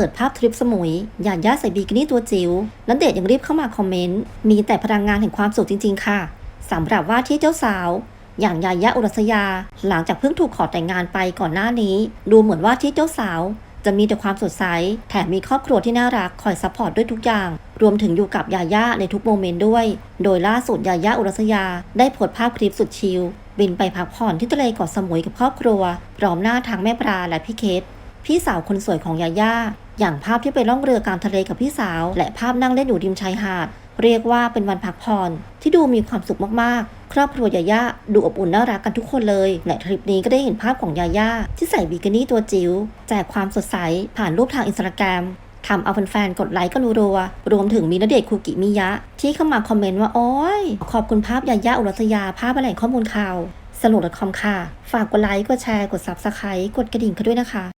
เปิดภาพทริปสมุยยาย่าใส่บิกินี่ตัวจิ๋วนันเดชยังรีบเข้ามาคอมเมนต์ มีแต่พลังงานแห่งความสุขจริง ๆ ค่ะสำหรับว่าที่เจ้าสาว อย่างยายาอุรัสยา หลังจากเพิ่งถูกขอแต่งงานไปก่อนหน้านี้ ดูเหมือนว่าที่เจ้าสาว จะมีแต่ความสดใส แถมมีครอบครัวที่น่ารักคอยซัพพอร์ตด้วยทุกอย่าง รวมถึงอยู่กับยาย่าในทุกโมเมนต์ด้วย โดยล่าสุดยาย่าอุรัสยา ได้โพสต์ภาพคลิปสุดชิลบินไปพักผ่อนที่ทะเลเกาะสมุยกับครอบครัวพร้อมหน้าทางแม่ปลาและพี่เคท พี่สาวคนสวยของยาย่า อย่างภาพที่ไปล่องเรือกลางทะเลกับพี่สาว และภาพนั่งเล่นอยู่ริมชายหาด เรียกว่าเป็นวันพักผ่อนที่ดูมีความสุขมากๆ ครอบครัวยาย่าดูอบอุ่นน่ารักกันทุกคนเลย และทริปนี้ก็ได้เห็นภาพของยาย่าที่ใส่บิกินี่ตัวจิ๋วแจกความสดใสผ่านรูปทางอินสตาแกรมทำเอาแฟนๆ กดไลค์กันรัวๆรวมถึงมีนเดชคูกิมิยะ ที่เข้ามาคอมเมนต์ว่า โอ้ย ขอบคุณภาพยาย่าอุรัสยา ภาพแหล่งข้อมูลข่าว สนุกคอมค่ะ ฝากกดไลค์ กดแชร์ กดซับสไครต์กดกระดิ่งกันด้วยนะคะ